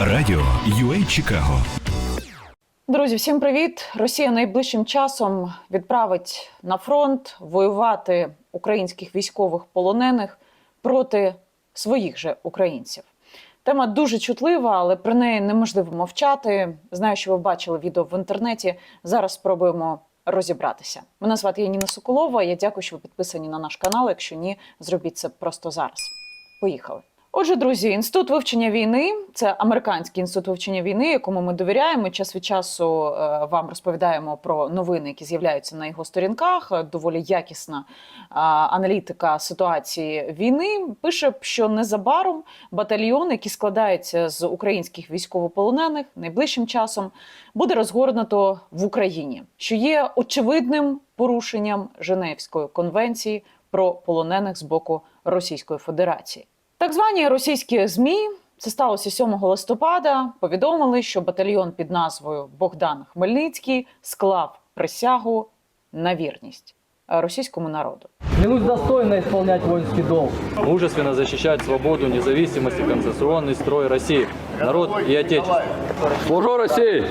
Радіо UA Чикаго Друзі, всім привіт! Росія найближчим часом відправить на фронт воювати українських військових полонених проти своїх же українців. Тема дуже чутлива, але про неї неможливо мовчати. Знаю, що ви бачили відео в інтернеті. Зараз спробуємо розібратися. Мене звати Яніна Соколова. Я дякую, що ви підписані на наш канал. Якщо ні, зробіть це просто зараз. Поїхали. Отже, друзі, інститут вивчення війни це американський інститут вивчення війни, якому ми довіряємо. Час від часу е, вам розповідаємо про новини, які з'являються на його сторінках. Доволі якісна аналітика ситуації війни. Пише, що незабаром батальйон, який складається з українських військовополонених, найближчим часом буде розгорнуто в Україні, що є очевидним порушенням Женевської конвенції про полонених з боку Російської Федерації. Так звані російські змі. Це сталося 7 листопада. Повідомили, що батальйон під назвою Богдан Хмельницький склав присягу на вірність е, російському народу. Клянусь достойно исполнять воинский долг. мужественно защищать свободу, независимость и конституционный строй России, народ и Отечество. Служу России!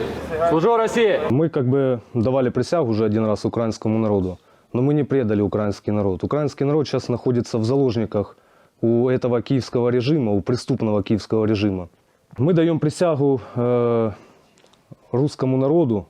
Служу России! Мы как бы давали присягу уже один раз украинскому народу, но мы не предали украинский народ. Украинский народ сейчас находится в заложниках у этого киевского режима, у преступного киевского режима. Мы даем присягу э, русскому народу,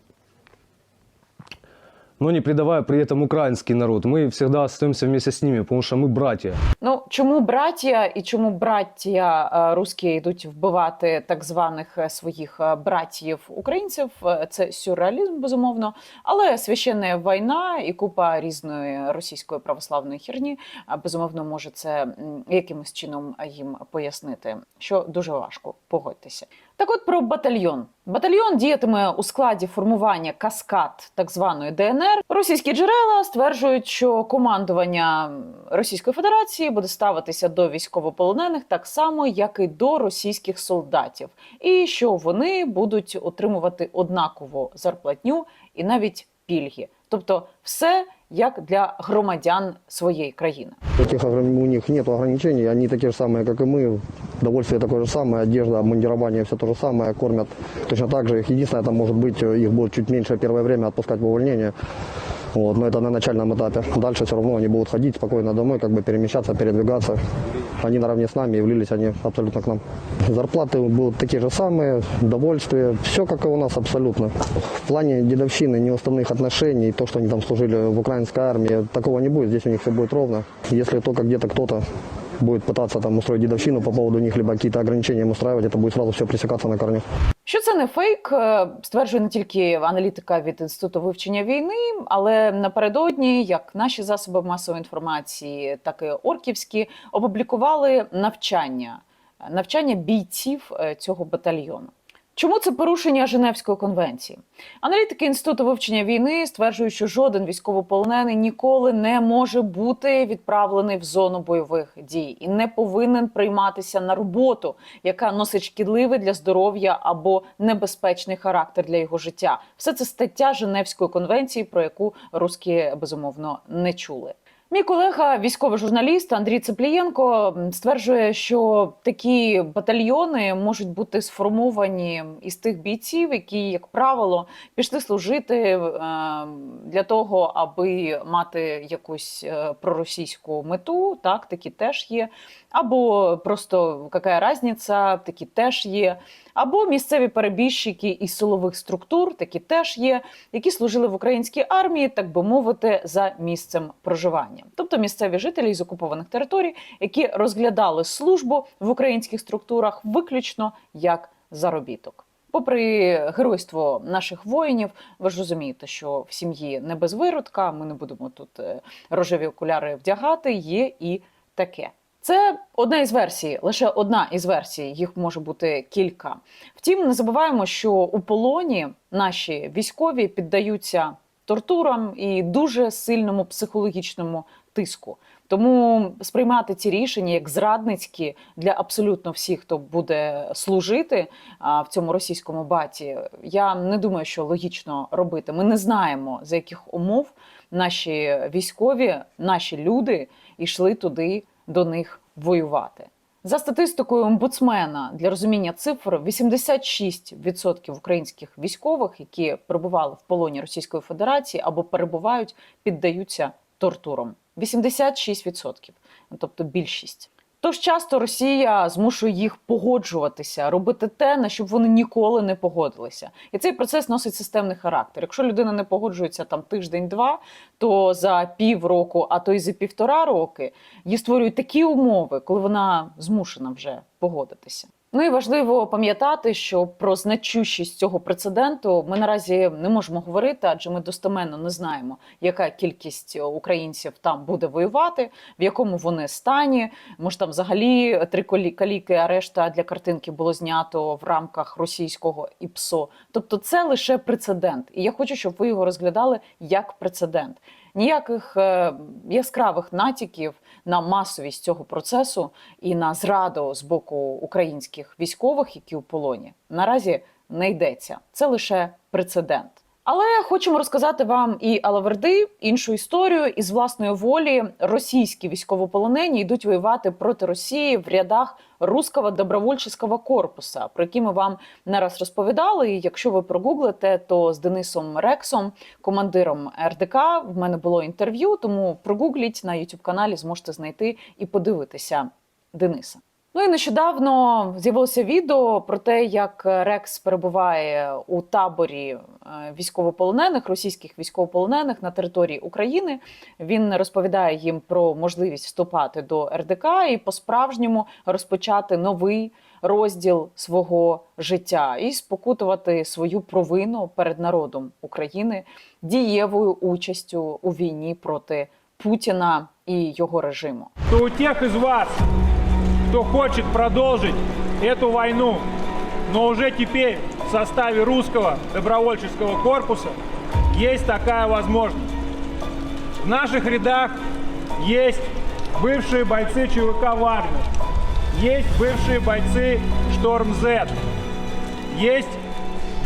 но не предавая при этом украинский народ. Мы всегда остаемся вместе с ними, потому что мы братья. Ну чому браття і чому браття е, русські йдуть вбивати так званих е, своїх е, братів українців? Е, Це сюрреалізм, безумовно, але священна війна і купа різної російської православної херні е, безумовно може це м, якимось чином їм пояснити, що дуже важко погодьтеся. Так, от про батальйон. Батальйон діятиме у складі формування каскад так званої ДНР. Російські джерела стверджують, що командування Російської Федерації буде ставитися до військовополонених так само, як і до російських солдатів, і що вони будуть отримувати однакову зарплатню і навіть пільги, тобто все як для громадян своєї країни. Таких у них нет ограничений, они такие же самые, как и мы. Удовольствие такое же самое, одежда, обмундирование, все то же самое, кормят точно так же. Их единственное, там может быть, э, их будет чуть меньше первое время отпускать в увольнение. Вот, но это на начальном этапе. Дальше все равно они будут ходить спокойно домой, как бы перемещаться, передвигаться. Они наравне с нами и влились они абсолютно к нам. Зарплаты будут такие же самые, удовольствие, все как и у нас абсолютно. В плане дедовщины, неуставных отношений, то, что они там служили в украинской армии, такого не будет, здесь у них все будет ровно. Если только где-то кто-то будет пытаться там устроить дедовщину по поводу них, либо какие-то ограничения им устраивать, это будет сразу все пресекаться на корню. Що це не фейк, е, стверджує не тільки аналітика від інституту вивчення війни, але напередодні, як наші засоби масової інформації, так і орківські, опублікували навчання, навчання бійців е, цього батальйону. Чому це порушення Женевської конвенції? Аналітики інституту вивчення війни стверджують, що жоден військовополонений ніколи не може бути відправлений в зону бойових дій і не повинен прийматися на роботу, яка носить шкідливий для здоров'я або небезпечний характер для його життя. Все це стаття Женевської конвенції, про яку русські безумовно не чули. Мій колега, військовий журналіст Андрій Цеплієнко, стверджує, що такі батальйони можуть бути сформовані із тих бійців, які, як правило, пішли служити е, для того, аби мати якусь е, проросійську мету. Так, такі теж є. Або просто яка різниця, такі теж є. Або місцеві перебіжчики із силових структур, такі теж є, які служили в українській армії, так би мовити, за місцем проживання. Тобто місцеві жителі із окупованих територій, які розглядали службу в українських структурах виключно як заробіток. Попри геройство наших воїнів, ви ж розумієте, що в сім'ї не без виродка. Ми не будемо тут е, рожеві окуляри вдягати. Є і таке. Це одна із версій, лише одна із версій, їх може бути кілька. Втім, не забуваємо, що у полоні наші військові піддаються тортурам і дуже сильному психологічному тиску. Тому сприймати ці рішення як зрадницькі для абсолютно всіх, хто буде служити в цьому російському баті, я не думаю, що логічно робити. Ми не знаємо за яких умов наші військові, наші люди йшли туди до них воювати. За статистикою омбудсмена для розуміння цифр, 86% українських військових, які перебували в полоні Російської Федерації або перебувають, піддаються тортурам. 86%, тобто більшість. Тож часто Росія змушує їх погоджуватися, робити те, на що б вони ніколи не погодилися. І цей процес носить системний характер. Якщо людина не погоджується там тиждень-два, то за півроку, а то й за півтора роки, їй створюють такі умови, коли вона змушена вже погодитися. Ну і важливо пам'ятати, що про значущість цього прецеденту ми наразі не можемо говорити, адже ми достеменно не знаємо, яка кількість українців там буде воювати, в якому вони стані. Може, там взагалі три каліки, а решта для картинки було знято в рамках російського ІПСО. Тобто, це лише прецедент, і я хочу, щоб ви його розглядали як прецедент. Ніяких е, яскравих натяків на масовість цього процесу і на зраду з боку українських військових, які у полоні, наразі не йдеться. Це лише прецедент. Але хочемо розказати вам і Алаверди, іншу історію. Із власної волі російські військовополонені йдуть воювати проти Росії в рядах Руського добровольчого корпуса, про які ми вам не раз розповідали. І якщо ви прогуглите, то з Денисом Рексом, командиром РДК, в мене було інтерв'ю. Тому прогугліть на youtube каналі, зможете знайти і подивитися Дениса. Ну і нещодавно з'явилося відео про те, як Рекс перебуває у таборі е, військовополонених, російських військовополонених на території України. Він розповідає їм про можливість вступати до РДК і по-справжньому розпочати новий розділ свого життя і спокутувати свою провину перед народом України дієвою участю у війні проти Путіна і його режиму. то у тех из вас, кто хочет продолжить эту войну, но уже теперь в составе русского добровольческого корпуса, есть такая возможность. В наших рядах есть бывшие бойцы ЧВК «Вагнер», есть бывшие бойцы «Шторм Z», есть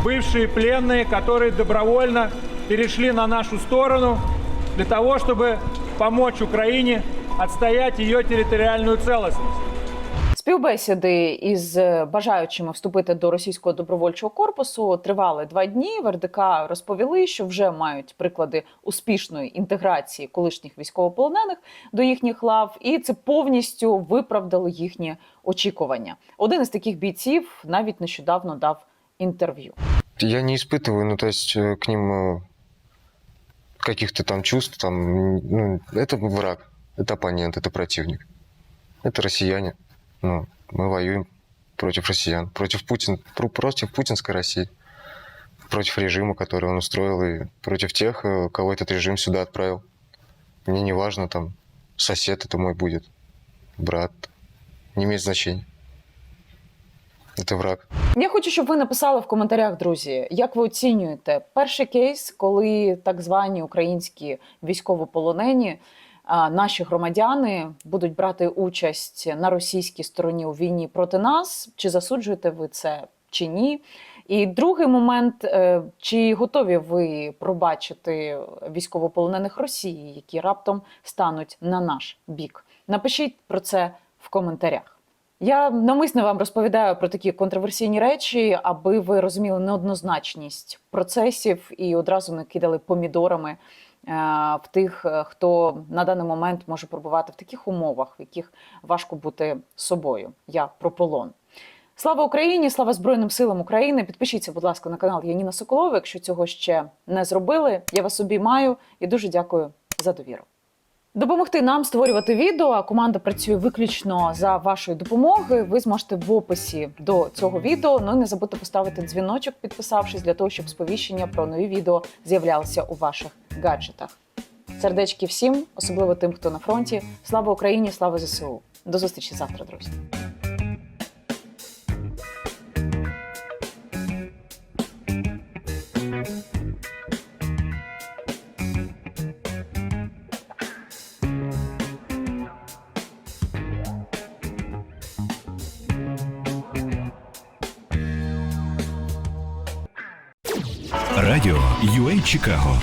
бывшие пленные, которые добровольно перешли на нашу сторону для того, чтобы помочь Украине отстоять ее территориальную целостность. Співбесіди із бажаючими вступити до російського добровольчого корпусу тривали два дні. В РДК розповіли, що вже мають приклади успішної інтеграції колишніх військовополонених до їхніх лав, і це повністю виправдало їхні очікування. Один із таких бійців навіть нещодавно дав інтерв'ю. Я не испытываю, ну, то есть э, к ним э, каких-то там чувств, там, м, ну, это враг, это оппонент, это противник. Это россияне. Ну, мы воюем против россиян, против, Путин, про- против путинской России, против режима, который он устроил, и против тех, э, кого этот режим сюда отправил. Мне не важно, там, сосед это мой будет, брат, не имеет значения. Это враг. Я хочу, щоб ви написали в коментарях, друзі, як ви оцінюєте перший кейс, коли так звані українські військовополонені, а, наші громадяни будуть брати участь на російській стороні у війні проти нас. Чи засуджуєте ви це чи ні? І другий момент: е, чи готові ви пробачити військовополонених Росії, які раптом стануть на наш бік? Напишіть про це в коментарях. Я навмисно вам розповідаю про такі контроверсійні речі, аби ви розуміли неоднозначність процесів і одразу не кидали помідорами в тих, е, хто на даний момент може перебувати в таких умовах, в яких важко бути собою. Я про полон. Слава Україні! Слава Збройним силам України! Підпишіться, будь ласка, на канал Яніна Соколова, якщо цього ще не зробили. Я вас обіймаю і дуже дякую за довіру. Допомогти нам створювати відео. Команда працює виключно за вашої допомоги. Ви зможете в описі до цього відео. Ну і не забудьте поставити дзвіночок, підписавшись для того, щоб сповіщення про нові відео з'являлися у ваших гаджетах. Сердечки всім, особливо тим, хто на фронті. Слава Україні! Слава ЗСУ! До зустрічі завтра, друзі. Радіо UA Чикаго